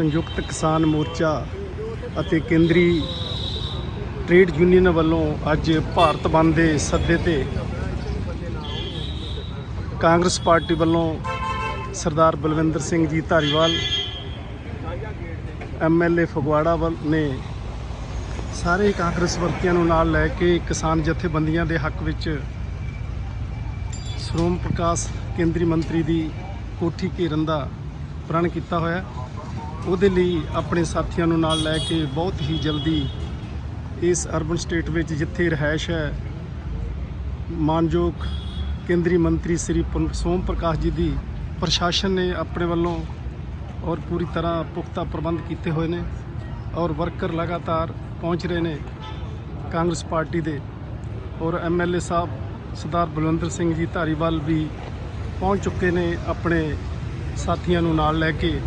ਸੰਯੁਕਤ ਕਿਸਾਨ ਮੋਰਚਾ ਅਤੇ ਕੇਂਦਰੀ ਟ੍ਰੇਡ ਯੂਨੀਅਨ ਵੱਲੋਂ ਅੱਜ ਭਾਰਤ ਬੰਦ ਦੇ ਸੱਦੇ ਤੇ ਕਾਂਗਰਸ ਪਾਰਟੀ ਵੱਲੋਂ ਸਰਦਾਰ ਬਲਵਿੰਦਰ ਸਿੰਘ ਜੀ ਧਾਰੀਵਾਲ ਐਮਐਲਏ ਫਗਵਾੜਾ ਵੱਲ ਨੇ ਸਾਰੇ ਕਾਂਗਰਸ ਵਰਕੀਆਂ ਨੂੰ ਨਾਲ ਲੈ ਕੇ ਕਿਸਾਨ ਜਥੇਬੰਦੀਆਂ ਦੇ ਹੱਕ ਵਿੱਚ ਸ਼੍ਰੋਮ ਪ੍ਰਕਾਸ਼ ਕੇਂਦਰੀ ਮੰਤਰੀ ਦੀ ਕੋਠੀ ਘੇਰਨ ਦਾ ਪ੍ਰਣ ਕੀਤਾ ਹੋਇਆ। ਉਹਦੇ ਲਈ ਆਪਣੇ ਸਾਥੀਆਂ ਨੂੰ ਨਾਲ ਲੈ ਕੇ ਬਹੁਤ ਹੀ ਜਲਦੀ ਇਸ ਅਰਬਨ ਸਟੇਟ ਵਿੱਚ ਜਿੱਥੇ ਰਹਿائش ਹੈ, ਮਾਨਯੋਗ ਕੇਂਦਰੀ ਮੰਤਰੀ ਸ੍ਰੀ ਸੋਮ ਪ੍ਰਕਾਸ਼ ਜੀ ਦੀ, ਪ੍ਰਸ਼ਾਸਨ ਨੇ ਆਪਣੇ ਵੱਲੋਂ ਔਰ ਪੂਰੀ ਤਰ੍ਹਾਂ ਪੁਖਤਾ ਪ੍ਰਬੰਧ ਕੀਤੇ ਹੋਏ ਨੇ ਔਰ ਵਰਕਰ ਲਗਾਤਾਰ ਪਹੁੰਚ ਰਹੇ ਨੇ ਕਾਂਗਰਸ ਪਾਰਟੀ ਦੇ ਔਰ ਐਮਐਲਏ ਸਾਹਿਬ ਸਰਦਾਰ ਬਲਵੰਦਰ ਸਿੰਘ ਜੀ ਧਾਰੀਵਾਲ ਵੀ ਪਹੁੰਚ ਚੁੱਕੇ ਨੇ ਆਪਣੇ ਸਾਥੀਆਂ ਨੂੰ ਨਾਲ ਲੈ ਕੇ।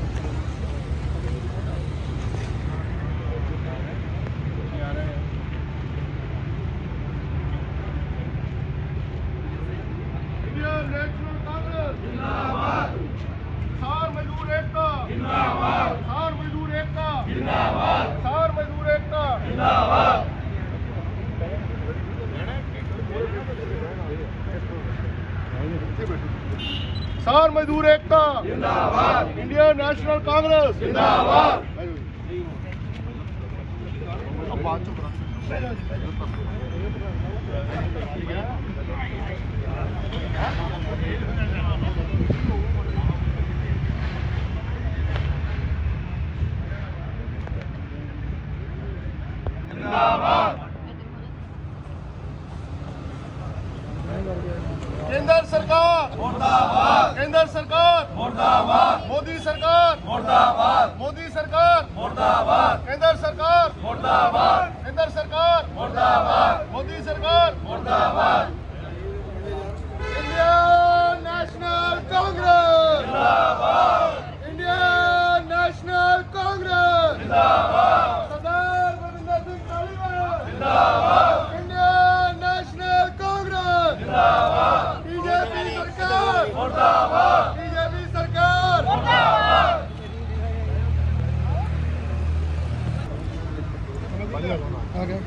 ਸਾਰ ਮਜ਼ਦੂਰ ਏਕਤਾ। ਜਿੰਦਾਬਾਦ। Indian National Congress. ਜਿੰਦਾਬਾਦ ਕੇਂਦਰ ਸਰਕਾਰ ਮੁਰਦਾਬਾਦ ਕੇਂਦਰ ਸਰਕਾਰ ਮੁਰਦਾਬਾਦ ਮੋਦੀ ਸਰਕਾਰ ਮੁਰਦਾਬਾਦ ਮੋਦੀ ਸਰਕਾਰ ਮੁਰਦਾਬਾਦ ਕੇਂਦਰ ਸਰਕਾਰ ਮੁਰਦਾਬਾਦ ਕੇਂਦਰ ਸਰਕਾਰ। ਮੁਰਦਾਬਾਦ। ਮੋਦੀ ਸਰਕਾਰ। ਮੁਰਦਾਬਾਦ। Indian National Congress. ਜਿੰਦਾਬਾਦ। Indian National Congress. ਜਿੰਦਾਬਾਦ। ਸਰਦਾਰ ਬਲਵਿੰਦਰ ਸਿੰਘ ਧਾਲੀਵਾਲ ਜਿੰਦਾਬਾਦ। Indian National Congress. ਬੀਜੇਪੀ ਸਰਕਾਰ। ਮੁਰਦਾਬਾਦ। ਬੀਜੇਪੀ ਸਰਕਾਰ। ਮੁਰਦਾਬਾਦ। ਆ ਗਿਆ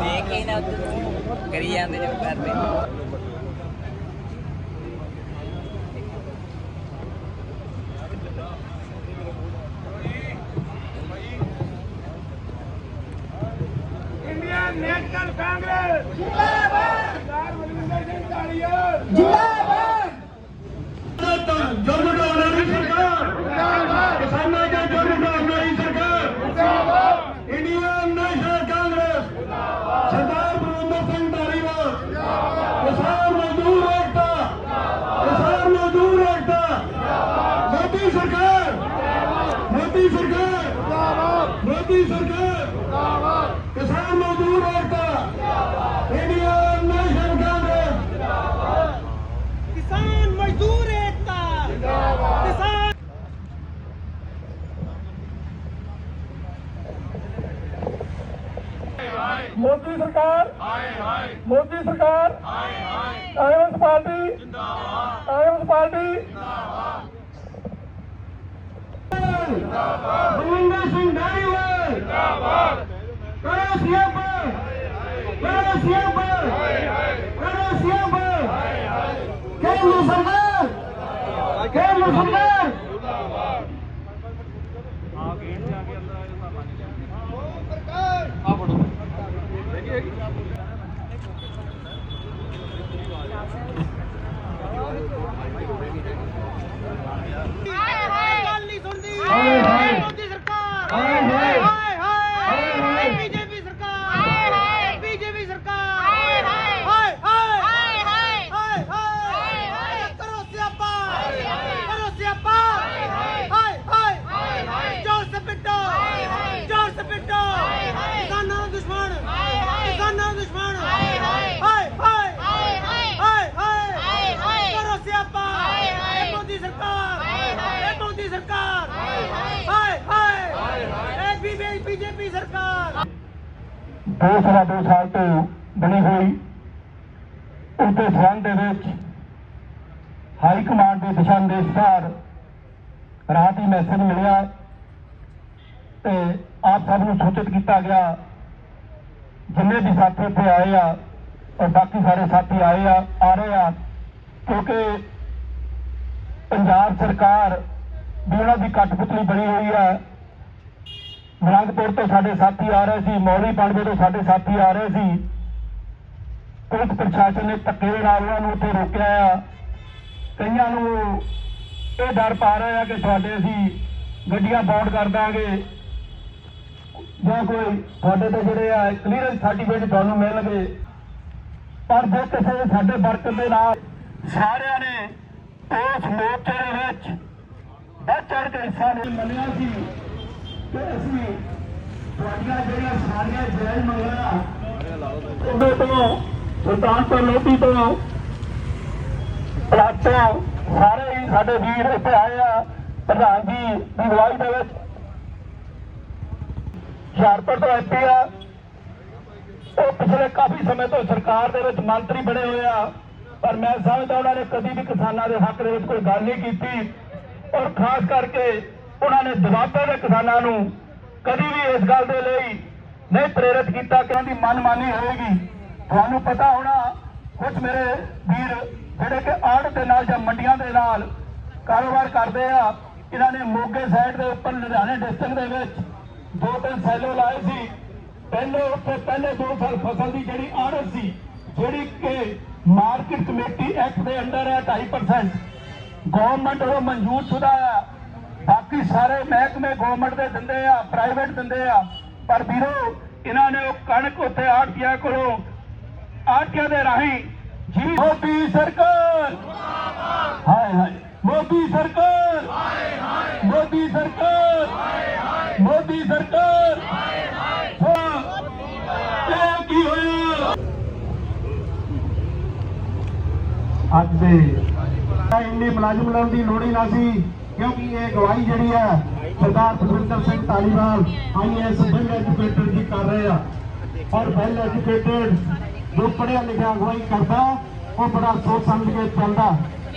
ਦੇਖ ਕੇ ਨਾ ਉੱਧਰ ਕਰੀ ਜਾਂਦੇ ਨੇ ਕਰਦੇ ਇੰਡੀਅਨ ਨੈਸ਼ਨਲ ਕਾਂਗਰਸ ਜਿੰਦਾਬਾਦ ਸਰਦਾਰ ਬਲਵਿੰਦਰ ਸਿੰਘ ਢਾਲੀਵਾਲ ਜਿੰਦਾਬਾਦ ਜੁਰਮ ਢਾਉਣ ਵਾਲੀ ਸਰਕਾਰ ਜਿੰਦਾਬਾਦ ਕਿਸਾਨਾਂ ਦਾ ਜੁਰਮ ਢਾਉਣ ਵਾਲੀ ਸਰਕਾਰ ਜਿੰਦਾਬਾਦ ਇੰਡੀਅਨ ਨੈਸ਼ਨਲ ਕਾਂਗਰਸ ਸਰਦਾਰ ਬਲਵੰਦਰ ਸਿੰਘ ਧਾਰੀਵਾਲ ਕਿਸਾਨ ਮਜ਼ਦੂਰ ਏਕਤਾ ਕਿਸਾਨ ਮਜ਼ਦੂਰ ਏਕਤਾ ਮੋਦੀ ਸਰਕਾਰ ਮੋਦੀ ਸਰਕਾਰ ਮੋਦੀ ਸਰਕਾਰ ਕਿਸਾਨ ਮਜ਼ਦੂਰ ਏਕਤਾ ਇੰਡੀਅਨ ਨੈਸ਼ਨਲ ਕਾਂਗਰਸ ਕਿਸਾਨ ਮਜ਼ਦੂਰ ਏਕਤਾ ਕਿਸਾਨ ਮੋਦੀ ਸਰਕਾਰ। ਹਾਏ ਹਾਏ। ਮੋਦੀ ਸਰਕਾਰ। ਹਾਏ ਹਾਏ। ਕਾਂਗਰਸ ਪਾਰਟੀ। ਜਿੰਦਾਬਾਦ। ਕਾਂਗਰਸ ਪਾਰਟੀ। ਜਿੰਦਾਬਾਦ। ਜਿੰਦਾਬਾਦ ਬਲਵਿੰਦਰ ਸਿੰਘ ਧਾਰੀਵਾਲ ਜਿੰਦਾਬਾਦ। ਕਰੋ ਸਿਆਪਾ ਕਰੋ ਸਿਆਪਾ ਕਰੋ ਸਿਆਪਾ ਕੇਂਦਰ ਸਰਕਾਰ। ਕੇਂਦਰ ਸਰਕਾਰ। ਦੋ ਸਵਾ ਦੋ ਸਾਲ ਤੋਂ ਬਣੀ ਹੋਈ ਉਸਦੇ ਸੰਬੰਧ ਦੇ ਵਿੱਚ ਹਾਈ ਕਮਾਂਡ ਦੇ ਦਿਸ਼ਾ ਨਿਰਦੇਸ਼ ਅਨੁਸਾਰ ਰਾਤ ਹੀ ਮੈਸੇਜ ਮਿਲਿਆ ਤੇ ਆਪ ਸਭ ਨੂੰ ਸੂਚਿਤ ਕੀਤਾ ਗਿਆ ਜਿੰਨੇ ਵੀ ਸਾਥੀ ਇੱਥੇ ਆਏ ਆ ਔਰ ਬਾਕੀ ਸਾਰੇ ਸਾਥੀ ਆਏ ਆ ਆ ਰਹੇ ਆ ਕਿਉਂਕਿ ਪੰਜਾਬ ਸਰਕਾਰ ਵੀ ਉਹਨਾਂ ਦੀ ਕਠਪੁਤਲੀ ਬਣੀ ਹੋਈ ਆ ਮਲੰਗਪੁਰ ਤੋਂ ਸਾਡੇ ਸਾਥੀ ਆ ਰਹੇ ਸੀ, ਮੌਲੀ ਪਾਂਡੇ ਤੋਂ ਸਾਡੇ ਸਾਥੀ ਆ ਰਹੇ ਸੀ। ਪੁਲਿਸ ਪ੍ਰਸ਼ਾਸਨ ਨੇ ਧੱਕੇ ਦੇ ਨਾਲ ਉਹਨਾਂ ਨੂੰ ਉੱਥੇ ਰੋਕਿਆ ਆ। ਕਈਆਂ ਨੂੰ ਇਹ ਡਰ ਪਾ ਰਹੇ ਆ ਕਿ ਤੁਹਾਡੇ ਅਸੀਂ ਗੱਡੀਆਂ ਬੌਂਡ ਕਰ ਦਾਂਗੇ। ਜਾਂ ਕੋਈ ਤੁਹਾਡੇ ਤੇ ਜਿਹੜੇ ਆ ਕਲੀਅਰੈਂਸ ਸਰਟੀਫਿਕੇਟ ਤੁਹਾਨੂੰ ਮਿਲਣਗੇ। ਪਰ ਜੇ ਕਿਸੇ ਨੇ ਸਾਡੇ ਵਰਕਰ ਦੇ ਨਾਲ ਸਾਰਿਆਂ ਨੇ ਉਸ ਮੋਰਚੇ ਦੇ ਵਿੱਚ ਵੱਧ ਚੜ੍ਹ ਕੇ ਹਿੱਸਾ ਨਹੀਂ ਮੰਨਿਆ ਸੀ ਕਿ ਅਸੀਂ ਤੁਹਾਡੀਆਂ ਜਿਹੜੀਆਂ ਸਾਰੀਆਂ ਜਾਇਜ਼ ਮੰਗਾਂ ਉਹਦੇ ਤੋਂ ਸੁਲਤਾਨਪੁਰ ਲੋਧੀ ਤੋਂ ਪਲਾਟੋਂ ਸਾਰੇ ਹੀ ਸਾਡੇ ਵੀਰ ਇੱਥੇ ਆਏ ਆ, ਪ੍ਰਧਾਨ ਜੀ ਦੀ ਅਗਵਾਈ ਦੇ ਵਿੱਚ। ਹੁਸ਼ਿਆਰਪੁਰ ਤੋਂ ਐਮਪੀ ਆ। ਉਹ ਪਿਛਲੇ ਕਾਫੀ ਸਮੇਂ ਤੋਂ ਸਰਕਾਰ ਦੇ ਵਿੱਚ ਮੰਤਰੀ ਬਣੇ ਹੋਏ ਆ, ਪਰ ਮੈਂ ਸਮਝਦਾ ਉਹਨਾਂ ਨੇ ਕਦੀ ਵੀ ਕਿਸਾਨਾਂ ਦੇ ਹੱਕ ਦੇ ਵਿੱਚ ਕੋਈ ਗੱਲ ਨਹੀਂ ਕੀਤੀ। ਔਰ ਖਾਸ ਕਰਕੇ ਉਹਨਾਂ ਨੇ ਦਬਾਬੇ ਦੇ ਕਿਸਾਨਾਂ ਨੂੰ ਕਦੀ ਵੀ ਇਸ ਗੱਲ ਦੇ ਲਈ ਨਹੀਂ ਪ੍ਰੇਰਿਤ ਕੀਤਾ ਕਿ ਉਹਨਾਂ ਮਨਮਾਨੀ ਹੋਏਗੀ। ਤੁਹਾਨੂੰ ਪਤਾ ਹੋਣਾ ਕੁਝ ਮੇਰੇ ਵੀਰ ਜਿਹੜੇ ਕਿ ਆੜਤ ਦੇ ਨਾਲ ਜਾਂ ਮੰਡੀਆਂ ਦੇ ਨਾਲ ਕਾਰੋਬਾਰ ਕਰਦੇ ਆ, ਇਹਨਾਂ ਨੇ ਮੋਗੇ ਸਾਈਡ ਦੇ ਉੱਪਰ ਲੁਧਿਆਣੇ ਡਿਸਟ੍ਰਿਕਟ ਦੇ ਵਿੱਚ ਦੋ ਤਿੰਨ ਸੈਲੋ ਲਾਏ ਸੀ। ਪਹਿਲੇ ਉੱਥੇ ਪਹਿਲੇ ਦੋ ਸਾਲ ਫਸਲ ਦੀ ਜਿਹੜੀ ਆੜਤ ਸੀ, ਜਿਹੜੀ ਕਿ ਮਾਰਕੀਟ ਕਮੇਟੀ ਐਕਟ ਦੇ ਅੰਡਰ ਹੈ 2.5% ਗਵਰਨਮੈਂਟ ਉਹ ਮਨਜ਼ੂਰ ਸ਼ੁਦਾ ਆ ਬਾਕੀ ਸਾਰੇ ਮਹਿਕਮੇ ਗਵਰਨਮੈਂਟ ਦੇ ਦਿੰਦੇ ਆ ਪ੍ਰਾਈਵੇਟ ਦਿੰਦੇ ਆ। ਪਰ ਵੀਰੋ, ਇਹਨਾਂ ਨੇ ਉਹ ਕਣਕ ਉੱਥੇ ਆੜਤੀਆਂ ਕੋਲੋਂ, ਆੜਤੀਆਂ ਦੇ ਰਾਹੀਂ ਜੀ ਮੋਦੀ ਸਰਕਾਰ। ਹਾਏ ਹਾਏ, ਮੋਦੀ ਸਰਕਾਰ। ਹਾਏ ਹਾਏ ਮੋਦੀ ਸਰਕਾਰ। ਹਾਏ ਹਾਏ ਮੋਦੀ ਸਰਕਾਰ। ਹਾਏ ਹਾਏ ਇਹ ਕੀ ਹੋਇਆ? ਅੱਜ ਦੇ, ਇੰਨੇ ਮੁਲਾਜ਼ਮ ਲਾਉਣ ਦੀ ਲੋੜ ਹੀ ਨਾ ਸੀ। ਕਿਉਂਕਿ ਇਹ ਗਵਾਹੀ ਜਿਹੜੀ ਹੈ Sardar Sukhwinder Singh Dhaliwal IAS well educated ਦੀ ਕਰ ਰਹੇ ਆ। ਔਰ ਵੈਲ ਐਜੂਕੇਟਡ ਜੋ ਪੜ੍ਹਿਆ ਲਿਖਿਆ ਅਗਵਾਈ ਕਰਦਾ ਉਹ ਬੜਾ ਸੋਚ ਸਮਝ ਕੇ ਚੱਲਦਾ।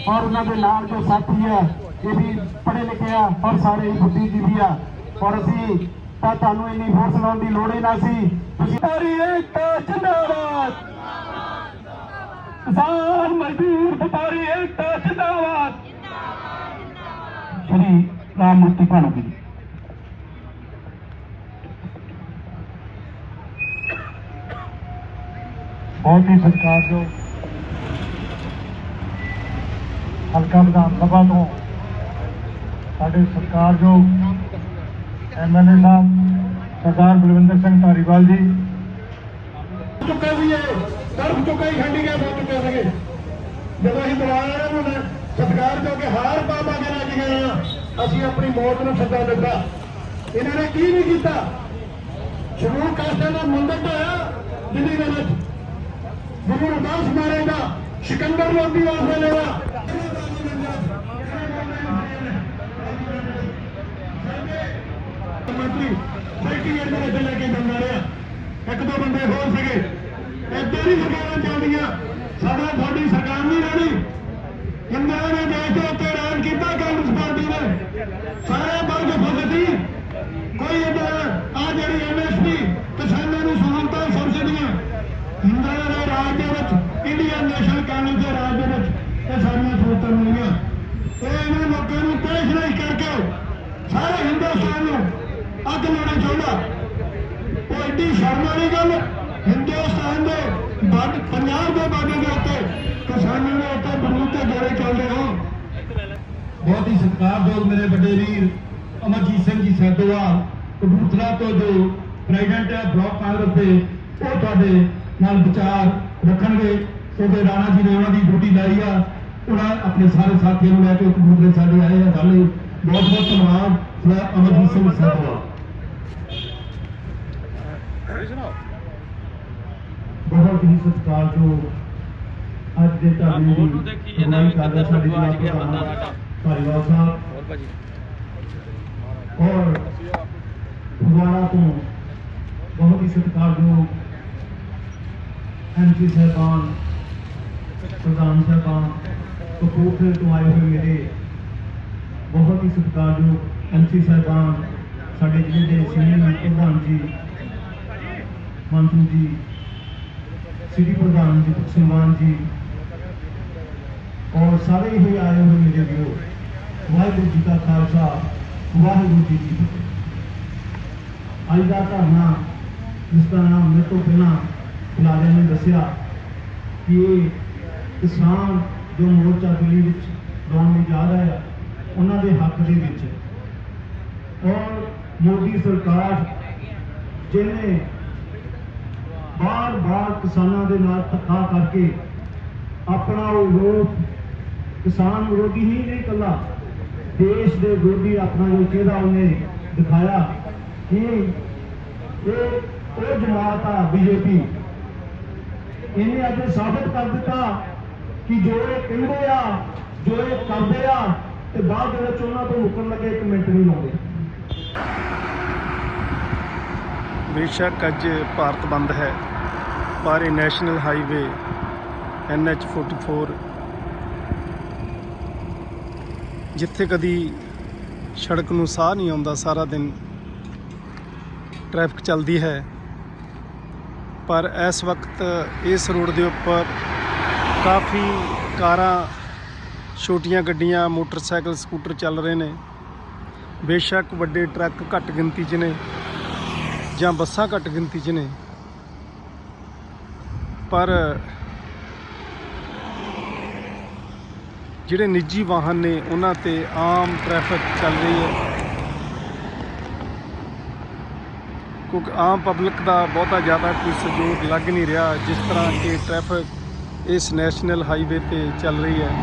ਔਰ ਉਹਨਾਂ ਦੇ ਨਾਲ ਜੋ ਸਾਥੀ ਹੈ ਇਹ ਵੀ ਪੜ੍ਹੇ ਲਿਖੇ ਆ ਔਰ ਸਾਰੇ ਹੀ ਬੁੱਧੀਜੀਵੀ ਆ। ਔਰ ਅਸੀਂ ਤਾਂ ਤੁਹਾਨੂੰ ਇੰਨੀ ਫੋਰਸ ਲਾਉਣ ਦੀ ਲੋੜ ਹੀ ਨਾ ਸੀ। ਤੁਸੀਂ ਸਾਰੀ ਏਕਤਾ ਜਿੰਦਾਬਾਦ। ਕਿਸਾਨ ਮਜ਼ਦੂਰ ਵਪਾਰੀ ਏਕਤਾ ਜਿੰਦਾਬਾਦ। ਸ਼੍ਰੀ ਰਾਮ ਮੂਰਤੀ ਭਾਨੂਕੀ ਜੀ ਬਹੁਤ ਹੀ ਸਤਿਕਾਰਯੋਗ ਹਲਕਾ ਵਿਧਾਨ ਸਭਾ ਤੋਂ ਸਾਡੇ ਸਤਿਕਾਰਯੋਗ ਐਮਐਲਏ ਸਾਹਿਬ ਸਰਦਾਰ ਬਲਵਿੰਦਰ ਸਿੰਘ ਧਾਰੀਵਾਲ ਜੀ ਚੁੱਕੇ ਵੀ ਹੈ ਤਰਫ ਚੁੱਕੇ ਹੀ ਖੰਡੀ ਗਏ ਹੋ ਚੁੱਕੇ ਸੀਗੇ ਜਦੋਂ ਅਸੀਂ ਬੁਲਾਇਆ ਇਹਨਾਂ ਨੂੰ ਸਤਿਕਾਰ ਜੋ ਕਿ ਹਾਰ ਬਾਬਾ ਦੇ ਨਾਲ ਗਏ ਆ ਅਸੀਂ ਆਪਣੀ ਮੌਤ ਨੂੰ ਸੱਦਾ ਦਿੱਤਾ। ਇਹਨਾਂ ਨੇ ਕੀ ਨਹੀਂ ਕੀਤਾ? ਸ਼ੁਰੂ ਕਾਸ਼ਾਂ ਦਾ ਮੰਦਰ ਢਾਇਆ ਦਿੱਲੀ ਦੇ ਵਿੱਚ। ਗੁਰੂ ਰਵਿਦਾਸ ਮਹਾਰਾਜ ਦਾ ਸਿਕੰਦਰ ਲੋਧੀ ਵਾਸਤੇ ਲੈਣਾ ਮੰਤਰੀ ਸਰਟੀਫਿਕੇਟ ਮੇਰੇ ਤੇ ਕੇ ਜਾਂਦਾ ਰਿਹਾ ਇੱਕ ਦੋ ਬੰਦੇ ਹੋਰ ਸੀਗੇ। ਇੱਦਾਂ ਨਹੀਂ ਸਰਕਾਰਾਂ ਚੱਲਦੀਆਂ ਸਾਡਾ ਸਾਡੀ ਸਰਕਾਰ ਨਹੀਂ ਰਹਿਣੀ। ਇੰਦਰਾ ਨੇ ਦੇਸ਼ ਦੇ ਉੱਤੇ ਰਾਜ ਕੀਤਾ ਕਾਂਗਰਸ ਪਾਰਟੀ ਨੇ ਸਾਰੇ ਵਰਗ ਫਸਦੀ ਕੋਈ ਇੱਧਰ ਆ ਜਿਹੜੀ ਐਮਐਸਪੀ ਕਿਸਾਨਾਂ ਨੂੰ ਸਹੂਲਤਾਂ ਸਬਸਿਡੀਆਂ ਇੰਦਰਾ ਦੇ ਰਾਜ ਦੇ ਵਿੱਚ ਇੰਡੀਅਨ ਨੈਸ਼ਨਲ ਕਾਂਗਰਸ ਦੇ ਰਾਜ ਦੇ ਵਿੱਚ ਇਹ ਸਾਰੀਆਂ ਸਹੂਲਤਾਂ ਮਿਲੀਆਂ ਇਹ ਇਹਨਾਂ ਲੋਕਾਂ ਨੂੰ ਪੇਸ਼ ਪ੍ਰੈਸ਼ਰਾਈਜ਼ ਕਰਕੇ ਸਾਰੇ ਹਿੰਦੁਸਤਾਨ ਨੂੰ ਅੱਗ ਲਾਉਣਾ ਚਾਹੁੰਦਾ ਉਹ ਐਡੀ ਸ਼ਰਮ ਵਾਲੀ ਗੱਲ, ਹਿੰਦੁਸਤਾਨ ਦੇ ਪੰਜਾਬ ਦੇ ਬਾਰਡਰ ਦੇ ਉੱਤੇ ਕਿਸਾਨਾਂ ਦੇ ਉੱਤੇ ਬੰਦੂਕ ਤੇ ਗੋਲੇ ਚੱਲਦੇ ਹੋਣ ਬਹੁਤ ਹੀ ਸਤਿਕਾਰਯੋਗ ਮੇਰੇ ਵੱਡੇ ਵੀਰ, ਅਮਰਜੀਤ ਸਿੰਘ ਜੀ ਸੈਦੋਵਾਲ ਕਬੂਤਰਾ ਤੋਂ ਜੋ ਪ੍ਰੈਜ਼ੀਡੈਂਟ ਹੈ ਬਲਾਕ ਕਾਂਗਰਸ ਦੇ, ਉਹ ਤੁਹਾਡੇ ਨਾਲ ਵਿਚਾਰ ਰੱਖਣਗੇ। ਕਿਉਂਕਿ ਰਾਣਾ ਜੀ ਨੇ ਉਹਨਾਂ ਦੀ ਡਿਊਟੀ ਲਾਈ ਆ। ਉਹਨਾਂ ਆਪਣੇ ਸਾਰੇ ਸਾਥੀਆਂ ਨੂੰ ਲੈ ਕੇ ਕਬੂਤਰੇ ਸਾਡੇ ਆਏ ਆ। ਗੱਲ ਬਹੁਤ ਬਹੁਤ ਧੰਨਵਾਦ। ਸਰਦਾਰ ਅਮਰਜੀਤ ਸਿੰਘ ਸੈਦੋਵਾਲ ਬਹੁਤ ਹੀ ਸਤਿਕਾਰਯੋਗ ਅੱਜ ਦੇ ਧਰਨੇ ਦੀ ਅਗਵਾਈ ਕਰ ਰਹੇ ਸਾਡੇ ਜਨਾਬ ਧਾਰੀਵਾਲ ਸਾਹਿਬ। ਹੋਰ ਭਾਜੀ। ਔਰ ਫਗਵਾੜਾ ਤੋਂ ਬਹੁਤ ਹੀ ਸਤਿਕਾਰਯੋਗ ਐਮਪੀ ਸਾਹਿਬਾਨ ਪ੍ਰਧਾਨ ਸਾਹਿਬਾਨ ਕਪੂਰਥਲੇ ਤੋਂ ਆਏ ਹੋਏ ਮੇਰੇ ਬਹੁਤ ਹੀ ਸਤਿਕਾਰਯੋਗ ਐਮਪੀ ਸਾਹਿਬਾਨ ਸਾਡੇ ਜ਼ਿਲ੍ਹੇ ਦੇ ਸੀਨੀਅਰ ਪ੍ਰਧਾਨ ਜੀ ਮੰਤਰੀ ਜੀ ਸਿਟੀ ਪ੍ਰਧਾਨ ਜੀ ਸੁਮਾਨ ਜੀ ਔਰ ਸਾਰੇ ਹੀ ਆਏ ਹੋਏ ਮੇਰੇ ਵੀਰੋ, ਵਾਹਿਗੁਰੂ ਜੀ ਕਾ ਖਾਲਸਾ, ਵਾਹਿਗੁਰੂ ਜੀ ਕੀ ਫਤਿਹ। ਅੱਜ ਦਾ ਧਰਨਾ, ਜਿਸ ਦਾ ਨਾਮ ਮੇਰੇ ਤੋਂ ਪਹਿਲਾਂ ਬੁਲਾਰਿਆਂ ਨੇ, ਦੱਸਿਆ ਕਿ ਇਹ ਕਿਸਾਨ ਜੋ ਮੋਰਚਾ ਦਿੱਲੀ ਵਿੱਚ ਲਾਉਣ ਲਈ ਜਾ ਰਿਹਾ ਹੈ, ਉਹਨਾਂ ਦੇ ਹੱਕ ਦੇ ਵਿੱਚ ਔਰ ਮੋਦੀ ਸਰਕਾਰ, ਜਿਹਨੇ ਬਾਰ-ਬਾਰ ਕਿਸਾਨਾਂ ਦੇ ਨਾਲ ਧੱਕਾ ਕਰਕੇ ਆਪਣਾ ਉਹ ਰੋਪ ਕਿਸਾਨ ਵਿਰੋਧੀ ਹੀ ਨਹੀਂ ਕੱਲਾ ਦੇਸ਼ ਦੇ ਵਿਰੋਧੀ ਆਪਣਾ ਜੋ ਚਿਹਰਾ ਉਹਨੇ ਦਿਖਾਇਆ ਕਿ ਇਹ ਉਹ ਜਮਾਤ ਆ ਬੀਜੇਪੀ। ਇਹਨੇ ਅੱਜ ਸਾਬਤ ਕਰ ਦਿੱਤਾ ਕਿ ਜੋ ਇਹ ਕਹਿੰਦੇ ਆ, ਜੋ ਇਹ ਕਰਦੇ ਆ, ਤੇ ਬਾਅਦ ਦੇ ਵਿੱਚ ਉਹਨਾਂ ਤੋਂ ਮੁੱਕਣ ਲੱਗੇ ਇੱਕ ਮਿੰਟ ਨਹੀਂ ਲਾਉਂਦੇ। ਬੇਸ਼ੱਕ ਅੱਜ ਭਾਰਤ ਬੰਦ ਹੈ, ਪਰ ਇਹ ਨੈਸ਼ਨਲ ਹਾਈਵੇ NH44 ਜਿੱਥੇ ਕਦੀ ਸੜਕ ਨੂੰ ਸਾਹ ਨਹੀਂ ਆਉਂਦਾ, ਸਾਰਾ ਦਿਨ ਟ੍ਰੈਫਿਕ ਚੱਲਦੀ ਹੈ। ਪਰ ਇਸ ਵਕਤ ਇਸ ਰੋਡ ਦੇ ਉੱਪਰ ਕਾਫੀ ਕਾਰਾਂ, ਛੋਟੀਆਂ ਗੱਡੀਆਂ, ਮੋਟਰਸਾਈਕਲ, ਸਕੂਟਰ ਚੱਲ ਰਹੇ ਨੇ। ਬੇਸ਼ੱਕ ਵੱਡੇ ਟਰੱਕ ਘੱਟ ਗਿਣਤੀ 'ਚ ਨੇ ਜਾਂ ਬੱਸਾਂ ਘੱਟ ਗਿਣਤੀ 'ਚ ਨੇ। ਪਰ ਜਿਹੜੇ ਨਿੱਜੀ ਵਾਹਨ ਨੇ ਉਹਨਾਂ ਤੇ ਆਮ ਟ੍ਰੈਫਿਕ ਚੱਲ ਰਹੀ ਹੈ। ਕਿਉਂਕਿ ਆਮ ਪਬਲਿਕ ਦਾ ਬਹੁਤਾ ਜ਼ਿਆਦਾ ਕੋਈ ਸਹਿਯੋਗ ਲੱਗ ਨਹੀਂ ਰਿਹਾ, ਜਿਸ ਤਰ੍ਹਾਂ ਕਿ ਟ੍ਰੈਫਿਕ ਇਸ ਨੈਸ਼ਨਲ ਹਾਈਵੇ ਤੇ ਚੱਲ ਰਹੀ ਹੈ।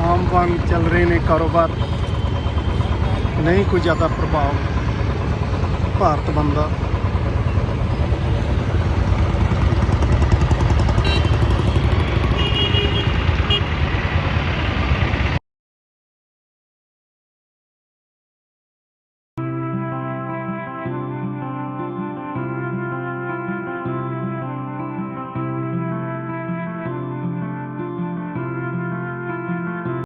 ਆਮ ਵਾਂਗ ਚੱਲ ਰਹੇ ਨੇ ਕਾਰੋਬਾਰ। ਨਹੀਂ ਕੋਈ ਜ਼ਿਆਦਾ ਪ੍ਰਭਾਵ। ਭਾਰਤ ਬੰਦ ਦਾ